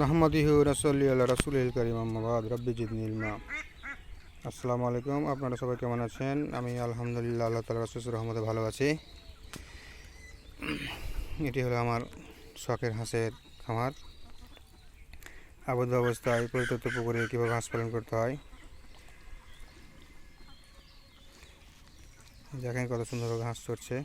নাহমাদিহু আল্লাহ রসুল করিম আহমাবাদ রব্বি জিদনি ইলমা। আসসালামু আলাইকুম, আপনারা সবাই কেমন আছেন? আমি আলহামদুলিল্লাহ, আল্লাহ তালা রসুল রহমতে ভালো আছি। এটি হলো আমার শখের হাঁসের খামার। আবদ্ধ অবস্থায় পরিত্যক্ত পুকুরে কীভাবে হাঁস পালন করতে হয়? দেখেন কত সুন্দরভাবে হাঁস চড়ছে।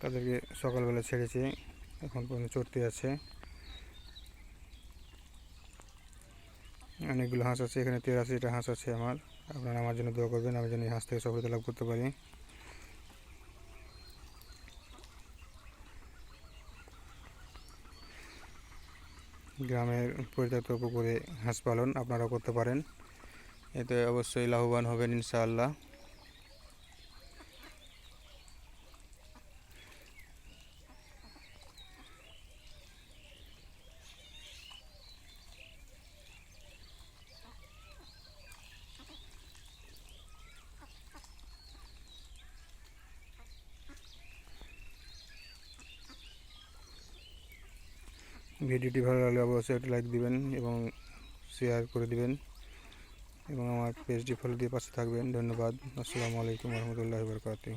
তাদেরকে সকালবেলা ছেড়েছি, এখন পর্যন্ত চড়তে আছে। অনেকগুলো হাঁস আছে, এখানে তেরাশিটা হাঁস আছে আমার। আপনারা আমার জন্য দোয়া করবেন, আমি যেন এই হাঁস থেকে সফলতা লাভ করতে পারি। গ্রামের পরিত্যক্ত পুকুরে হাঁস পালন আপনারাও করতে পারেন। এতে অবশ্যই লাভবান হবেন ইনশাআল্লাহ। ভিডিওটি ভালো লাগলে অবশ্যই একটা লাইক দিবেন এবং শেয়ার করে দিবেন এবং আমার পেজটি ফলো দিয়ে পাশে থাকবেন। ধন্যবাদ। আসসালামু আলাইকুম রহমতুল্লাহ বরকাতুহ।